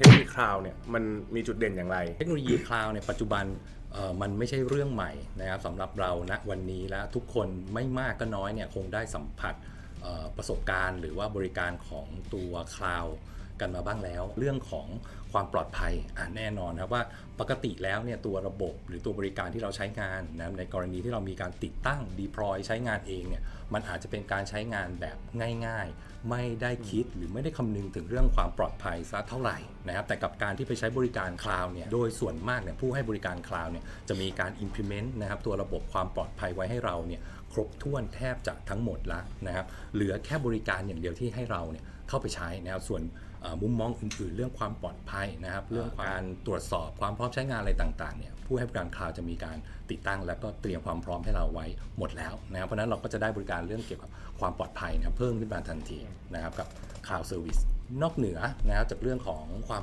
เทคโนโลยีคลาวเนี่ยมันมีจุดเด่นอย่างไร เทคโนโลยีคลาวเนี่ยปัจจุบันมันไม่ใช่เรื่องใหม่นะครับสำหรับเราณวันนี้และทุกคนไม่มากก็น้อยเนี่ยคงได้สัมผัสประสบการณ์ หรือว่าบริการของตัวคลาว กันมาบ้างแล้ว เรื่องของความปลอดภัยอะแน่นอนครับว่าปกติแล้วเนี่ยตัวระบบหรือตัวบริการที่เราใช้งานนะในกรณีที่เรามีการติดตั้ง deploy ใช้งานเองเนี่ยมันอาจจะเป็นการใช้งานแบบง่าย ๆ ไม่ได้คิดหรือไม่ได้คำนึงถึงเรื่องความปลอดภัยสักเท่าไหร่นะครับแต่กับการที่ไปใช้บริการคลาวด์เนี่ยโดยส่วนมากเนี่ยผู้ให้บริการคลาวด์เนี่ยจะมีการ implement นะครับตัวระบบความปลอดภัยไว้ให้เราเนี่ยครบถ้วนแทบจะทั้งหมดล้วนะครับเหลือแค่บริการอย่างเดียวที่ให้เราเนี่ยเข้าไปใช้นะครับส่วน มุมมองอื่นๆ เรื่องความปลอดภัยนะครับ เรื่องการตรวจสอบความพร้อมใช้งานอะไรต่างๆเนี่ยผู้ให้บริการคลาวด์จะมีการติดตั้ง แล้วก็เตรียมความพร้อมให้เราไว้หมดแล้วนะครับเพราะฉะนั้นเราก็จะได้บริการเรื่องเกี่ยวกับความปลอดภัยนะครับเพิ่มขึ้นมาทันทีนะครับกับ Cloud Service นอกเหนือนะครับจากเรื่องของความ